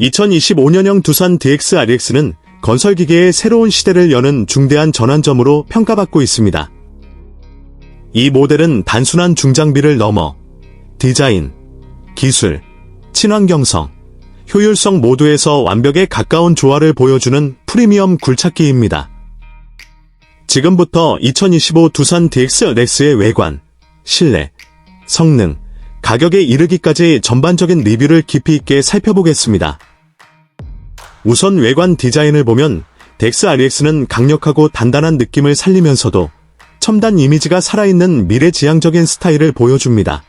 2025년형 두산 DX RX는 건설기계의 새로운 시대를 여는 중대한 전환점으로 평가받고 있습니다. 이 모델은 단순한 중장비를 넘어 디자인, 기술, 친환경성, 효율성 모두에서 완벽에 가까운 조화를 보여주는 프리미엄 굴착기입니다. 지금부터 2025 두산 DX 렉스의 외관, 실내, 성능, 가격에 이르기까지 전반적인 리뷰를 깊이 있게 살펴보겠습니다. 우선 외관 디자인을 보면 덱스 RX는 강력하고 단단한 느낌을 살리면서도 첨단 이미지가 살아있는 미래지향적인 스타일을 보여줍니다.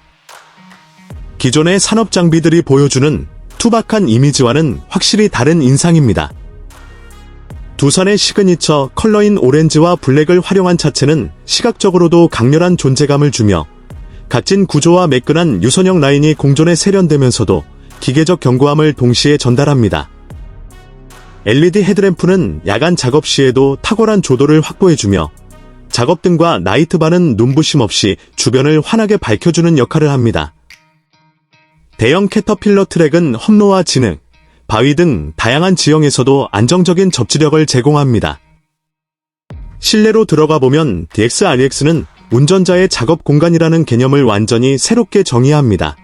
기존의 산업 장비들이 보여주는 투박한 이미지와는 확실히 다른 인상입니다. 두산의 시그니처 컬러인 오렌지와 블랙을 활용한 차체는 시각적으로도 강렬한 존재감을 주며 각진 구조와 매끈한 유선형 라인이 공존에 세련되면서도 기계적 견고함을 동시에 전달합니다. LED 헤드램프는 야간 작업 시에도 탁월한 조도를 확보해주며 작업등과 나이트바는 눈부심 없이 주변을 환하게 밝혀주는 역할을 합니다. 대형 캐터필러 트랙은 험로와 진흙, 바위 등 다양한 지형에서도 안정적인 접지력을 제공합니다. 실내로 들어가 보면 DX-RX는 운전자의 작업 공간이라는 개념을 완전히 새롭게 정의합니다.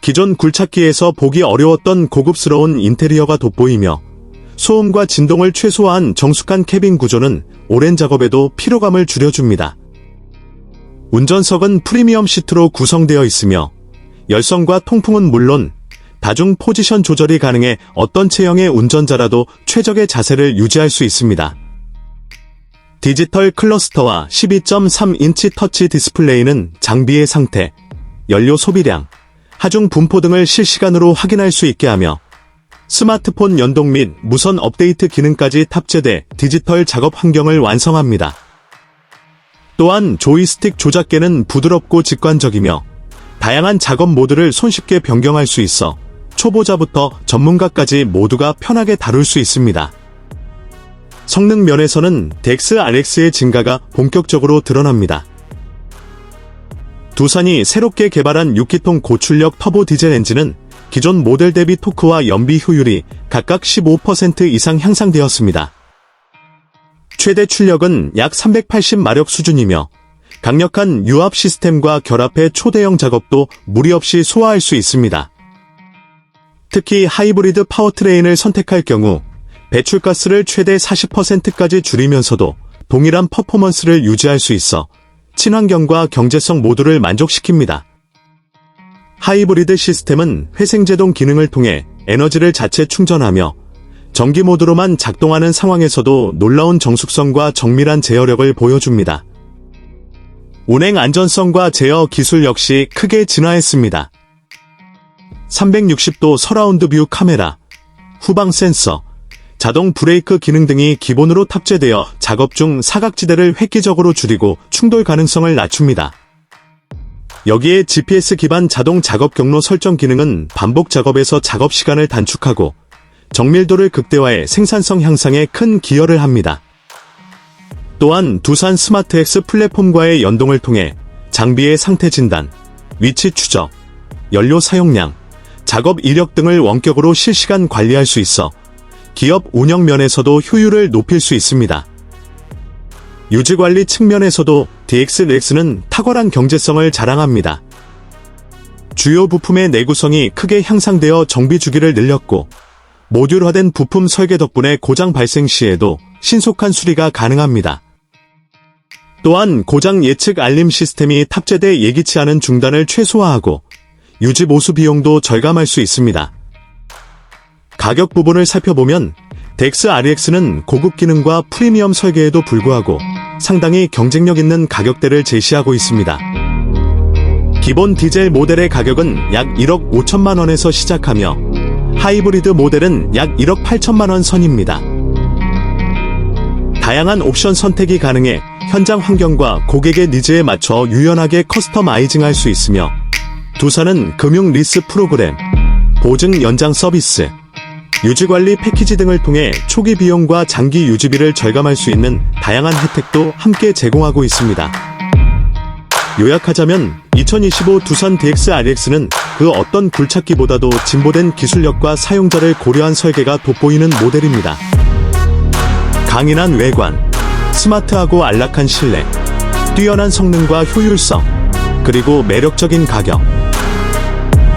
기존 굴착기에서 보기 어려웠던 고급스러운 인테리어가 돋보이며 소음과 진동을 최소화한 정숙한 캐빈 구조는 오랜 작업에도 피로감을 줄여줍니다. 운전석은 프리미엄 시트로 구성되어 있으며 열성과 통풍은 물론 다중 포지션 조절이 가능해 어떤 체형의 운전자라도 최적의 자세를 유지할 수 있습니다. 디지털 클러스터와 12.3인치 터치 디스플레이는 장비의 상태, 연료 소비량, 하중 분포 등을 실시간으로 확인할 수 있게 하며 스마트폰 연동 및 무선 업데이트 기능까지 탑재돼 디지털 작업 환경을 완성합니다. 또한 조이스틱 조작계는 부드럽고 직관적이며 다양한 작업 모드를 손쉽게 변경할 수 있어 초보자부터 전문가까지 모두가 편하게 다룰 수 있습니다. 성능 면에서는 덱스 RX의 증가가 본격적으로 드러납니다. 두산이 새롭게 개발한 6기통 고출력 터보 디젤 엔진은 기존 모델 대비 토크와 연비 효율이 각각 15% 이상 향상되었습니다. 최대 출력은 약 380마력 수준이며 강력한 유압 시스템과 결합해 초대형 작업도 무리 없이 소화할 수 있습니다. 특히 하이브리드 파워트레인을 선택할 경우 배출가스를 최대 40%까지 줄이면서도 동일한 퍼포먼스를 유지할 수 있어 친환경과 경제성 모두를 만족시킵니다. 하이브리드 시스템은 회생제동 기능을 통해 에너지를 자체 충전하며 전기 모드로만 작동하는 상황에서도 놀라운 정숙성과 정밀한 제어력을 보여줍니다. 운행 안전성과 제어 기술 역시 크게 진화했습니다. 360도 서라운드 뷰 카메라, 후방 센서, 자동 브레이크 기능 등이 기본으로 탑재되어 작업 중 사각지대를 획기적으로 줄이고 충돌 가능성을 낮춥니다. 여기에 GPS 기반 자동 작업 경로 설정 기능은 반복 작업에서 작업 시간을 단축하고 정밀도를 극대화해 생산성 향상에 큰 기여를 합니다. 또한 두산 스마트엑스 플랫폼과의 연동을 통해 장비의 상태 진단, 위치 추적, 연료 사용량, 작업 이력 등을 원격으로 실시간 관리할 수 있어 기업 운영 면에서도 효율을 높일 수 있습니다. 유지관리 측면에서도 DX-렉스는 탁월한 경제성을 자랑합니다. 주요 부품의 내구성이 크게 향상되어 정비 주기를 늘렸고 모듈화된 부품 설계 덕분에 고장 발생 시에도 신속한 수리가 가능합니다. 또한 고장 예측 알림 시스템이 탑재돼 예기치 않은 중단을 최소화하고 유지 보수 비용도 절감할 수 있습니다. 가격 부분을 살펴보면 덱스 RX는 고급 기능과 프리미엄 설계에도 불구하고 상당히 경쟁력 있는 가격대를 제시하고 있습니다. 기본 디젤 모델의 가격은 약 1억 5천만 원에서 시작하며 하이브리드 모델은 약 1억 8천만 원 선입니다. 다양한 옵션 선택이 가능해 현장 환경과 고객의 니즈에 맞춰 유연하게 커스터마이징할 수 있으며 두산은 금융 리스 프로그램, 보증 연장 서비스, 유지관리 패키지 등을 통해 초기 비용과 장기 유지비를 절감할 수 있는 다양한 혜택도 함께 제공하고 있습니다. 요약하자면 2025 두산 DX-RX는 그 어떤 굴착기보다도 진보된 기술력과 사용자를 고려한 설계가 돋보이는 모델입니다. 강인한 외관, 스마트하고 안락한 실내, 뛰어난 성능과 효율성, 그리고 매력적인 가격.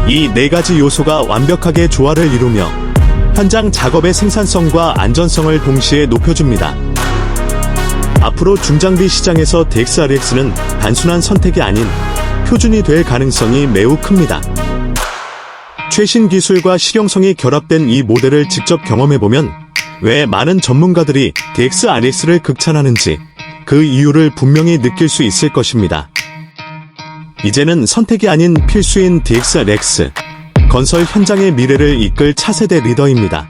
이 네 가지 요소가 완벽하게 조화를 이루며 현장 작업의 생산성과 안전성을 동시에 높여줍니다. 앞으로 중장비 시장에서 DXRX는 단순한 선택이 아닌 표준이 될 가능성이 매우 큽니다. 최신 기술과 실용성이 결합된 이 모델을 직접 경험해보면 왜 많은 전문가들이 DXRX를 극찬하는지 그 이유를 분명히 느낄 수 있을 것입니다. 이제는 선택이 아닌 필수인 DXRX. 건설 현장의 미래를 이끌 차세대 리더입니다.